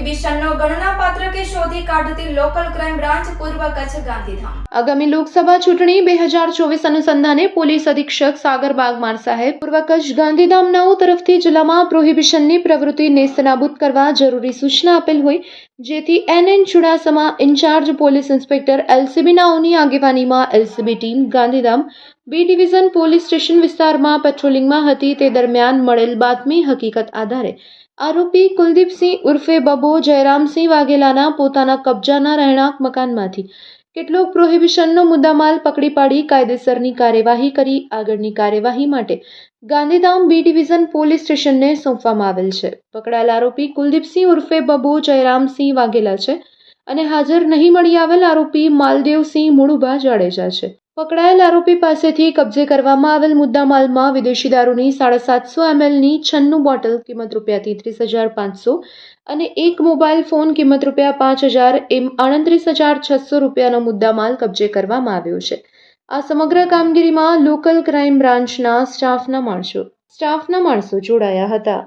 પ્રોહિબિશનનો ગણનાપાત્ર કે ગાંધીધામ. આગામી લોકસભા ચૂંટણી બે હજાર ચોવીસ અનુસંધાને પોલીસ અધિક્ષક સાગર બાગમાર સાહેબ પૂર્વ કચ્છ ગાંધીધામનાઓ તરફથી જિલ્લામાં પ્રોહિબિશનની પ્રવૃત્તિ નેસ્તનાબૂદ કરવા જરૂરી સૂચના આપેલ હોય, જેથી N N Chudasama in-charge police inspector LCB નાઓની આગેવાનીમાં LCB team Gandhidham B division police station વિસ્તારમાં પેટ્રોલિંગમાં હતી તે દરમિયાન મળેલ બાતમી હકીકત આધારે આરોપી કુલદીપસિંહ ઉર્ફે બબો જયરામસિંહ વાઘેલાના પોતાના કબજાના રહેણાંક મકાનમાંથી કેટલોક પ્રોહિબિશનનો મુદ્દામાલ પકડી પાડી કાયદેસરની કાર્યવાહી કરી આગળની કાર્યવાહી માટે ગાંધીધામ બી ડિવિઝન પોલીસ સ્ટેશનને સોંપવામાં આવેલ છે. પકડાયેલ આરોપી કુલદીપસિંહ ઉર્ફે બબો જયરામસિંહ વાઘેલા છે અને હાજર નહીં મળી આવેલ આરોપી માલદેવસિંહ મુળુભા જાડેજા છે. પકડાયેલ આરોપી પાસેથી કબજે કરવામાં આવેલ મુદ્દામાલમાં વિદેશી દારૂની સાડા સાતસો એમએલની છન્નું બોટલ કિંમત રૂપિયા ત્રીસ હજાર પાંચસો અને એક મોબાઈલ ફોન કિંમત રૂપિયા પાંચ હજાર એમ આડત્રીસ હજાર છસો રૂપિયાનો મુદ્દામાલ કબજે કરવામાં આવ્યો છે. આ સમગ્ર કામગીરીમાં લોકલ ક્રાઇમ બ્રાન્ચના સ્ટાફના માણસો સ્ટાફના માણસો જોડાયા હતા.